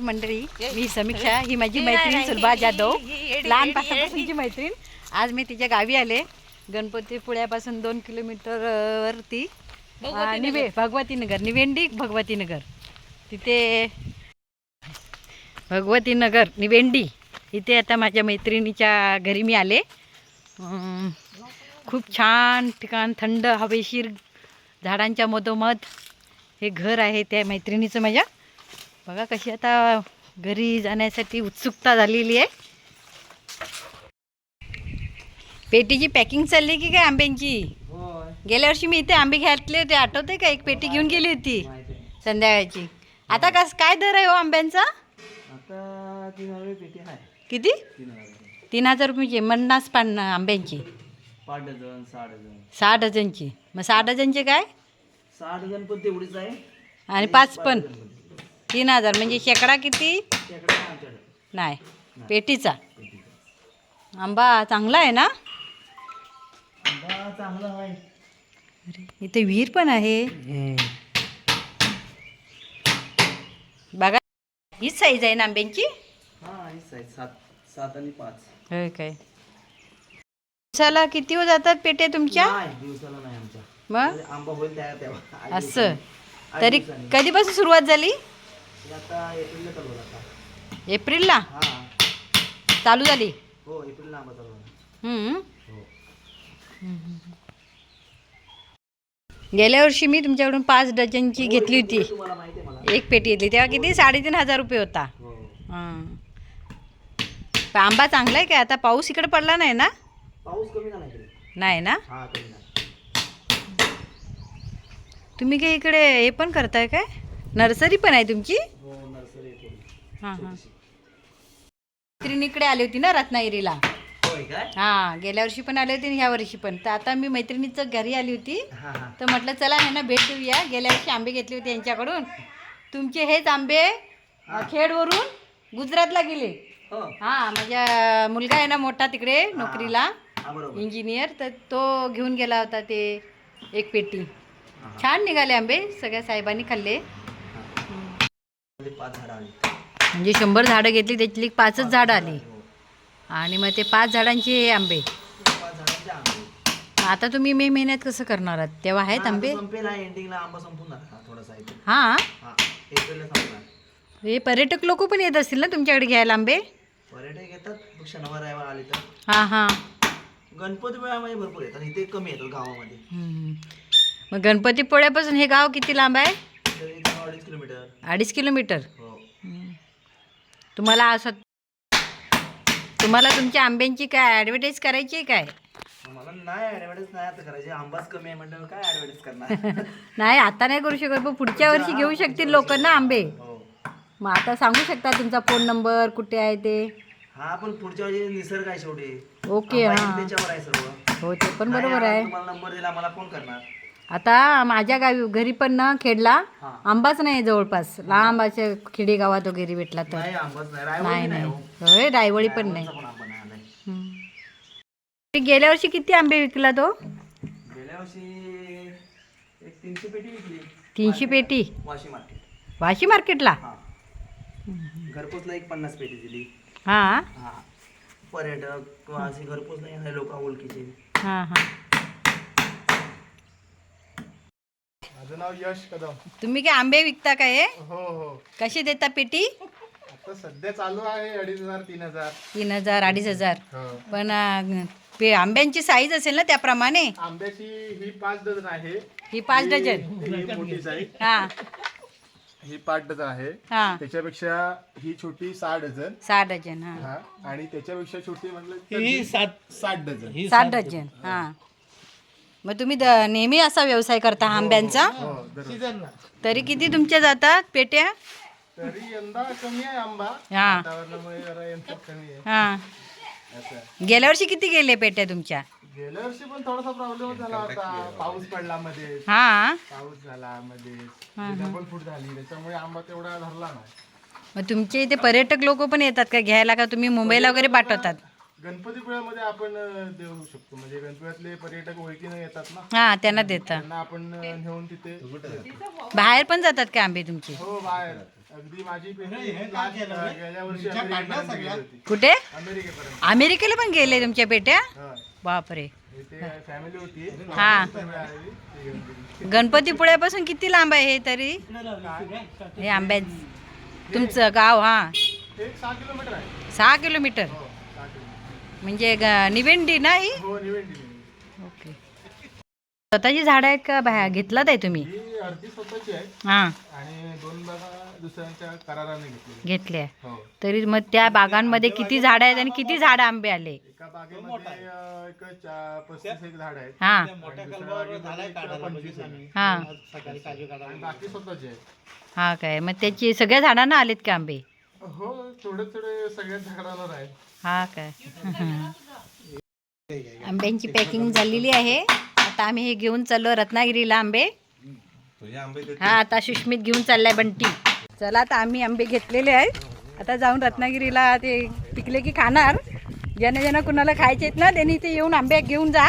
मंडळी मी समीक्षा ही माझी मैत्रीण सुलभा जाधव. लहानपासूनची मैत्रीण. आज मी तिच्या गावी आले. गणपतीपुळ्यापासून दोन किलोमीटर अं, वरती. अं, निवे भगवतीनगर निवेंडी भगवतीनगर. तिथे भगवतीनगर निवेंडी. इथे आता माझ्या मैत्रिणीच्या घरी मी आले. खूप छान ठिकाण थंड हवेशीर झाडांच्या मधोमध हे घर आहे त्या मैत्रिणीचं माझ्या. बघा कशी आता घरी जाण्यासाठी उत्सुकता झालेली आहे. पेटीची पॅकिंग चालली की काय आंब्यांची? गेल्या वर्षी मी इथे आंबे घातले होते आठवते का? एक पेटी घेऊन गेली होती. संध्याकाळची. आता कस काय दर आहे हो आंब्यांचा? किती? तीन हजार रुपयाची पन्नास पान आंब्यांची. सहा डझन. सहा डझनची. मग सहा डझनचे काय? सहा डझन पण तेवढीच आहे. आणि पाच पण. तीन हजार. म्हणजे शेकडा किती? नाही. पेटीचा. आंबा चांगला आहे ना? अरे इथे विहीर पण आहे. बघा हीच साईज आहे ना आंब्यांची? हा होय काय? दिवसाला किती हो जातात पेट्या तुमच्या? मग? असं. तरी. कधीपासून सुरुवात झाली? हे आता एप्रिलला चालू झाला आता एप्रिलला? हा. चालू झाली? हो एप्रिलला आंबा चालू झाला हम्म. हो. गेल्या वर्षी मी तुमच्याकडून पाच डझनची घेतली होती. तुम्हाला माहिती आहे मला. एक पेटी घेतली. तेव्हा किती? साडेतीन हजार रुपये होता. हो. हां. पण आंबा चांगला आहे काय? आता पाऊस इकडे पडला नाही ना? पाऊस कमी झाला इकडे. नाही ना? हा कमी झाला. तुम्ही काय इकडे हे पण करताय काय? नर्सरी पण आहे तुमची? हो हां हां. मैत्रिणीकडे आली होती ना रत्नागिरीला. हां गेल्या वर्षी पण आले होते ह्या वर्षी पण. तर आता मी मैत्रिणीचं घरी आली होती. तर म्हटलं चला ह्यांना भेट देऊया. गेल्या वर्षी आंबे घेतले होते यांच्याकडून. तुमचे हेच आंबे खेडवरून गुजरातला गेले. हो. हां माझ्या मुलगा आहे ना मोठा तिकडे नोकरीला. हा इंजिनियर. तर तो घेऊन गेला होता ते एक पेटी. छान निघाले आंबे सगळ्या साहेबांनी खाल्ले. पाच झाडं आली. म्हणजे शंभर झाडं घेतली त्यातली पाचच झाडं आली. हो. आणि मग ते पाच झाडांचे हे आंबे. पाच झाडांचे आंबे. मग आता तुम्ही मे महिन्यात कसं करणार आहात? तेव्हा आहेत हा, आंबे? आता संपेल हा एंडिंगला आंबा संपून जाणार हा थोडासा हां? हा एप्रिलला संपणार. हे पर्यटक लोक पण येत असतील ना तुमच्याकडे घ्यायला आंबे? पर्यटक येतात शनिवार रविवार आले तर. हां हां. गणपती वेळामध्ये भरपूर येतात इथे कमी येतात गावामध्ये. हम्म. मग गणपतीपोळ्यापासून हे गाव किती लांब आहे? तर अडीच किलोमीटर. अडीच किलोमीटर? हो. तुम्हाला असं तुम्हाला तुमच्या आंब्यांची काय ॲडव्हर्टाईज करायची आहे काय? मला नाही ॲडव्हर्टाईज नाही आता करायची. आंबाच कमी आहे म्हणल्यावर काय ॲडव्हर्टाईज करणार? नाही आता नाही करू शकत पण पुढच्या वर्षी घेऊ शकतील लोक ना आंबे. हो. मग आता सांगू शकता तुमचा फोन नंबर कुठे आहे ते? हा पण पुढच्या वेळी निसर्ग आहे शेवटी. ओके आंबा हां. आहे त्याच्यावर आहे सर्व. हो ते पण बरोबर आहे. तुम्हाला नंबर दिला मला फोन करणार? आता माझ्या गावी घरी पण ना खेडला. हा. आंबाच नाही जवळपास. लांब असे खेडेगावात वगैरे भेटला तर. नाही आंबाच नाही. नाही रायवळी नाही नाही हो. होय रायवळी पण नाही. रायवळचा पण आंबा नाही आलाय. हम्म. ते गेल्या वर्षी किती आंबे विकला तो? गेल्या वर्षी एक तीनशे पेटी विकली. तीनशे पेटी? वाशी मार्केट. वाशी मार्केटला? हा. घरपोचला एक पन्नास पेटी दिली. हां. हा. पर्यटक किंवा असे लोक ओळखीचे. हां हां. माझं नाव यश कदम. तुम्ही काय आंबे विकता काय हो? हो कशी देता पेटी? आता सध्या चालू आहे अडीच हजार तीन हजार. तीन हजार अडीच हजार. हो. पण अं, पे आंब्यांची साईज असेल ना त्याप्रमाणे? आंब्याची ही पाच डझन आहे. ही पाच डझन? ही मोठी साईज हां. ही पाच डझन आहे. हां. त्याच्यापेक्षा ही छोटी सहा डझन. सहा डझन हां. हा. आणि त्याच्यापेक्षा छोटी म्हटलं तर ही सात साठ डझन. सात डझन हां. मग तुम्ही द- नेहमी असा व्यवसाय करता आंब्यांचा? हो दररोज. तरी किती तुमच्या जातात पेट्या? तरी यंदा कमी आहे आंबा. हां. वातावरणामुळे जरा यंदा कमी आहे. हां. असं गेल्या वर्षी किती गेले पेट्या तुमच्या? गेल्या वर्षी पण थोडासा प्रॉब्लेम झाला होता पाऊस पडला मध्ये हां. पाऊस झाला मध्ये डबल फूट झाली त्याच्यामुळे आंबा तेवढा धरला नाही. मग तुमचे इथे पर्यटक लोक पण येतात का? घ्यायला का तुम्ही मुंबईला वगैरे पाठवतात? गणपतीपुळ्यामध्ये आपण देऊ शकतो. म्हणजे गणपतीतले पर्यटक ओळखीने येतात ना. हां त्यांना देतात. त्यांना आपण नेऊन तिथे बाहेर पण जातात का आंबे तुमचे? हो बाहेर. अगदी माझी पेटी last, अं, गेल्या वर्षी अमेरिकेपर्यंत गेली होती. कुठे? अमेरिकेपर्यंत. अमेरिकेला पण गेले तुमच्या पेट्या हा. बापरे. इथे फॅमिली होती. हा. तुम्ही आलेली, ती घेऊन गेली. गणपतीपुळ्यापासून किती लांब आहे हे तरी? हे आंब्या तुमचं गाव हा. एक सहा किलोमीटर आहे. सहा किलोमीटर. हो. सहा किलोमीटर म्हणजे ग- निवेंडी ना ही? हो निवेंडी निवेंडी. ओके. स्वतःची झाडं आहेत का बाहेर घेतलात आहे तुम्ही? ही अर्धी स्वतःची आहे. हां. आणि दोन बागा दुसऱ्यांच्या कराराने घेतली घेतले हो. तरी मग त्या बागांमध्ये किती झाडं आहेत आणि किती झाडं आंबे आले? एका बागेमध्ये अं, एक चा- पस्तीस एक झाड आहेत. हां. पंचवीस आहे. हां. आणि बाकी स्वतःचे आहे. हा काय. मग त्याची सगळ्या झाडांना आलेत का आंबे? हो थोडे थोडे सगळ्याच झाडांवर आहे हा काय? आंब्यांची पॅकिंग झालेली आहे. आता आम्ही हे घेऊन चाललो रत्नागिरीला आंबे. हा आता सुष्मित घेऊन चाललाय बंटी. चला आता आम्ही आंबे घेतलेले आहेत. आता जाऊन रत्नागिरीला ते पिकले की खाणार. ज्याने ज्यांना कुणाला खायचे आहेत ना त्यांनी इथे येऊन आंबे घेऊन जा.